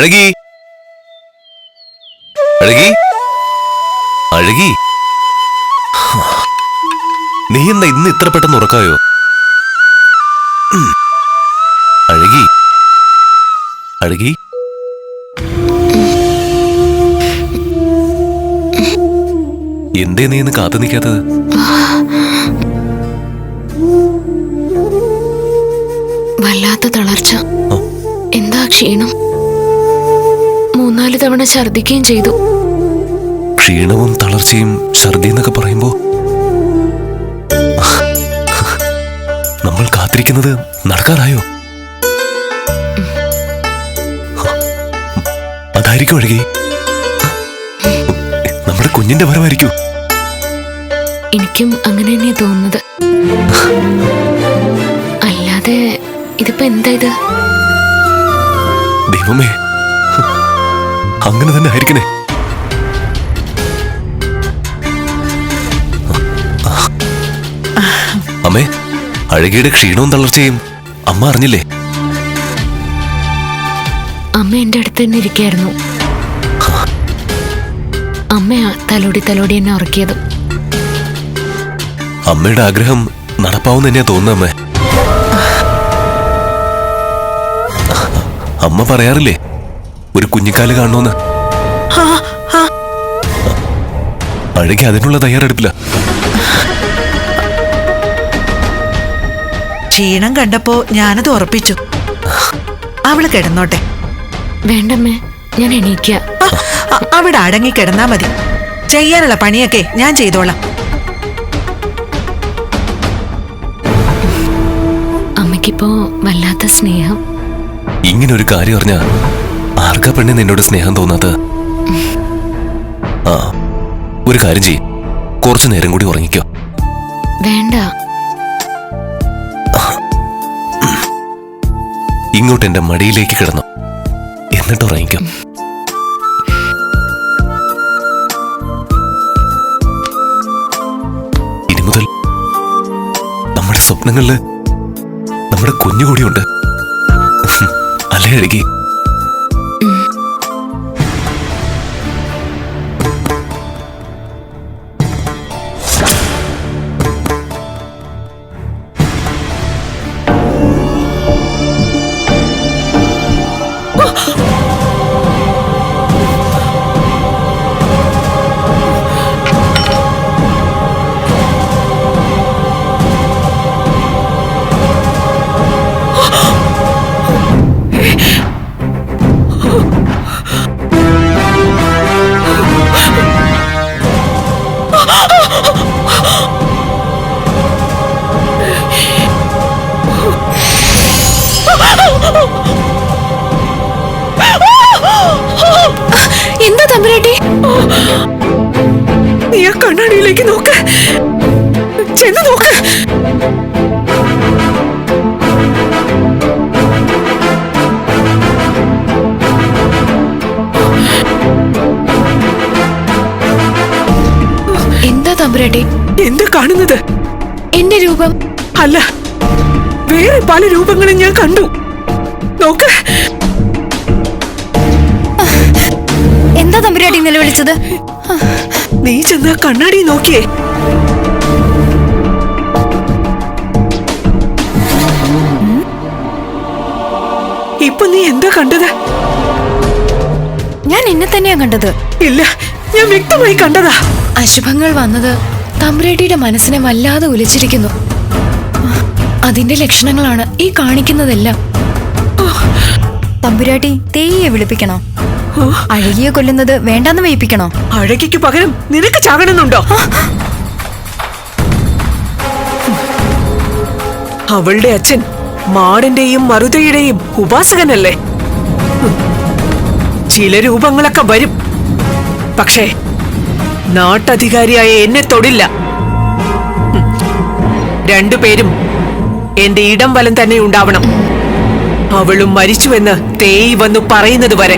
അഴകി? അഴകി? അഴകി? നീ എന്താ ഇന്ന് ഇത്ര പെട്ടെന്ന് ഉറക്കായോ? അഴകി? അഴകി? എന്തേ നീ ഇന്ന് കാത്തു നിൽക്കാത്തത്? വല്ലാത്ത തളർച്ച. എന്താ ക്ഷീണം? മൂന്നാൽ തവണ ഛർദിക്കുകയും ചെയ്തു. ക്ഷീണവും തളർച്ചയും ഛർദി എന്നൊക്കെ പറയുമ്പോ നമ്മൾ കാത്തിരിക്കുന്നത് നടക്കാറായോ? അതായിരിക്കും അഴകി നമ്മുടെ കുഞ്ഞിന്റെ വരവായിരിക്കൂ. എനിക്കും അങ്ങനെ തന്നെയാ തോന്നുന്നത്. അല്ലാതെ ഇതിപ്പോ എന്താ ഇത്? ദൈവമേ അങ്ങനെ തന്നെ ആയിരിക്കണേ. അമ്മേ അഴകിയുടെ ക്ഷീണവും തളർച്ചയും അമ്മ അറിഞ്ഞില്ലേ? അമ്മ എന്റെ അടുത്ത് തന്നെ ഇരിക്കായിരുന്നു. അമ്മയാ തലോടി തലോടി എന്നെ ഉറക്കിയത്. അമ്മയുടെ ആഗ്രഹം നടപ്പാവും തന്നെയാ തോന്നുന്നത് അമ്മ. അമ്മ പറയാറില്ലേ? ഒരു കുഞ്ഞിക്കാൽ കാണണോന്ന്. അഴകി അതിനുള്ള തയ്യാറെടുപ്പില്ല ക്ഷീണം കണ്ടപ്പോ ഞാനത് ഉറപ്പിച്ചു. അവൾ കിടന്നോട്ടെ. വേണ്ടമ്മേ ഞാൻ എണീക്ക. അവിടെ അടങ്ങി കിടന്നാ മതി. ചെയ്യാനുള്ള പണിയൊക്കെ ഞാൻ ചെയ്തോളാം. അമ്മയ്ക്കിപ്പോ വല്ലാത്ത സ്നേഹം. ഇങ്ങനെ ഒരു കാര്യം അറിഞ്ഞ ആർക്കാ പെണ്ണെ നിന്നോട് സ്നേഹം തോന്നാത്ത? ആ ഒരു കാര്യം ചെയ്യ്. കുറച്ചു നേരം കൂടി ഉറങ്ങിക്കോ. വേണ്ട. ഇങ്ങോട്ട് എന്റെ മടിയിലേക്ക് കിടന്നു. എന്നിട്ട് ഉറങ്ങിക്കോ. ഇനി മുതൽ നമ്മുടെ സ്വപ്നങ്ങളിൽ നമ്മുടെ കുഞ്ഞു കൂടിയുണ്ട് അല്ലേ അഴകി നീ ആ കണ്ണാടിയിലേക്ക് നോക്ക്. ചെന്ന് നോക്ക്. എന്താ തമ്പുരാട്ടി? എന്താ കാണുന്നത്? എന്റെ രൂപം. അല്ല വേറെ പല രൂപങ്ങളും ഞാൻ കണ്ടു. നോക്ക്. എന്താ തമ്പുരാട്ടി നിലവിളിച്ചത് നീ ചെന്ന് കണ്ണാടി നോക്കിയേ. ഇപ്പൊ നീ എന്താ കണ്ടത്? ഞാൻ എന്നെ തന്നെയാ കണ്ടത്. ഇല്ല ഞാൻ വ്യക്തമായി കണ്ടതാ. അശുഭങ്ങൾ വന്നത് തമ്പുരേട്ടിയുടെ മനസ്സിനെ വല്ലാതെ ഉലച്ചിരിക്കുന്നു. അതിന്റെ ലക്ഷണങ്ങളാണ് ഈ കാണിക്കുന്നതെല്ലാം. തമ്പുരാട്ടി തേയെ വിളിപ്പിക്കണോ? അഴകിയെ കൊല്ലുന്നത് വേണ്ടെന്ന് വയ്പ്പിക്കണോ? അഴകിക്ക് പകരം നിനക്ക് ചാകണമെന്നുണ്ടോ? അവളുടെ അച്ഛൻ മാടിന്റെയും മറുതയുടെയും ഉപാസകനല്ലേ. ചില രൂപങ്ങളൊക്കെ വരും. പക്ഷേ നാട്ടധികാരിയായ എന്നെ തൊടില്ല. രണ്ടുപേരും എന്റെ ഇടം വലം തന്നെ ഉണ്ടാവണം. അവളും മരിച്ചുവെന്ന് തേയി വന്നു പറയുന്നത് വരെ.